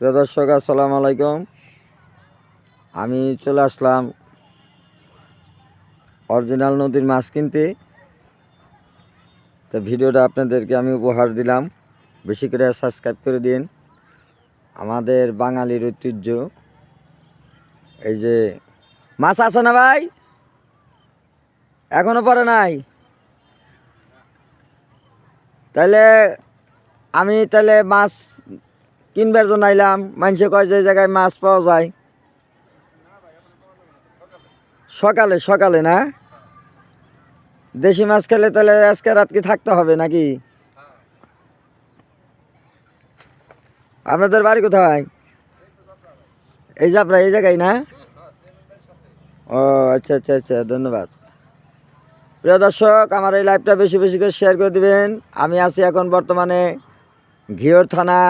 প্রিয় দর্শক, আসসালামু আলাইকুম। আমি চলে আসলাম অরিজিনাল নদীর মাছ কিনতে। তো ভিডিওটা আপনাদেরকে আমি উপহার দিলাম। বেশি করে সাবস্ক্রাইব করে দিন। আমাদের বাঙালির ঐতিহ্য। এই যে মাছ আছে না ভাই? এখনও পরে নাই। তাহলে আমি তাহলে মাছ কিনবার জন্য আইলাম, মানুষে কয় যে জায়গায় মাছ পাওয়া যায়। সকালে সকালে না? দেশি মাছ খেলে তাহলে আজকে রাত কি থাকতে হবে নাকি? আপনাদের বাড়ি কোথায়? এই যাবরা এই জায়গায় না? ও আচ্ছা আচ্ছা আচ্ছা ধন্যবাদ। প্রিয় দর্শক, আমার এই লাইভটা বেশি বেশি করে শেয়ার করে দিবেন। আমি আছি এখন বর্তমানে ঘিওর থানা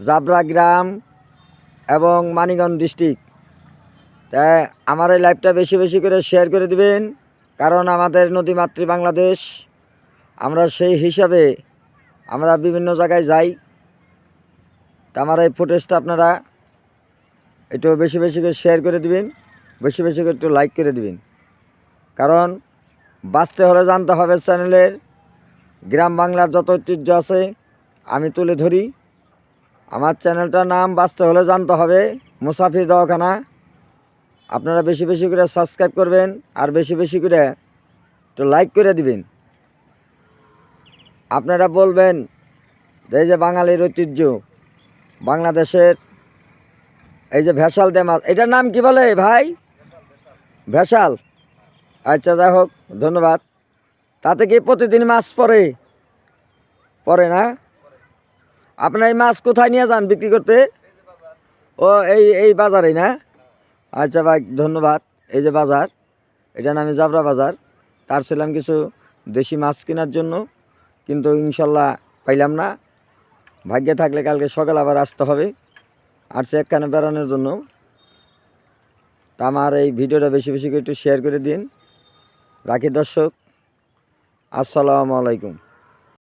জাবরা গ্রাম এবং মানিগঞ্জ ডিস্ট্রিক্ট। তাই আমার এই লাইভটা বেশি বেশি করে শেয়ার করে দিবেন, কারণ আমাদের নদীমাতৃ বাংলাদেশ। আমরা সেই হিসাবে আমরা বিভিন্ন জায়গায় যাই। তা আমার এই ফুটেজটা আপনারা একটু বেশি বেশি করে শেয়ার করে দিবেন, বেশি বেশি করে একটু লাইক করে দিবেন। কারণ বাঁচতে হলে জানতে হবে চ্যানেলের, গ্রাম বাংলার যত ঐতিহ্য আছে, আমি তুলে ধরি। আমার চ্যানেলটার নাম বাঁচতে হলে জানতে হবে, মুসাফির দওয়াখানা। আপনারা বেশি বেশি করে সাবস্ক্রাইব করবেন আর বেশি বেশি করে একটু লাইক করে দিবেন। আপনারা বলবেন, এই যে বাঙালির ঐতিহ্য, বাংলাদেশের এই যে ভেসাল দে মাছ এটার নাম কি বলে ভাই? ভেসাল। আচ্ছা যাই হোক, ধন্যবাদ। তাতে কি প্রতিদিন মাছ পরে পরে না? আপনার এই মাছ কোথায় নিয়ে যান বিক্রি করতে? ও, এই এই বাজারেই না? আচ্ছা ভাই, ধন্যবাদ। এই যে বাজার এটা নামে জাবরা বাজার। তার ছিলাম কিছু দেশি মাছ কেনার জন্য, কিন্তু ইনশাল্লাহ পাইলাম না। ভাগ্যে থাকলে কালকে সকাল আবার আসতে হবে। আর সে একখানে বেড়ানোর জন্য। তা আমার এই ভিডিওটা বেশি বেশি করে একটু শেয়ার করে দিন। রাখি দর্শক, আসসালামু আলাইকুম।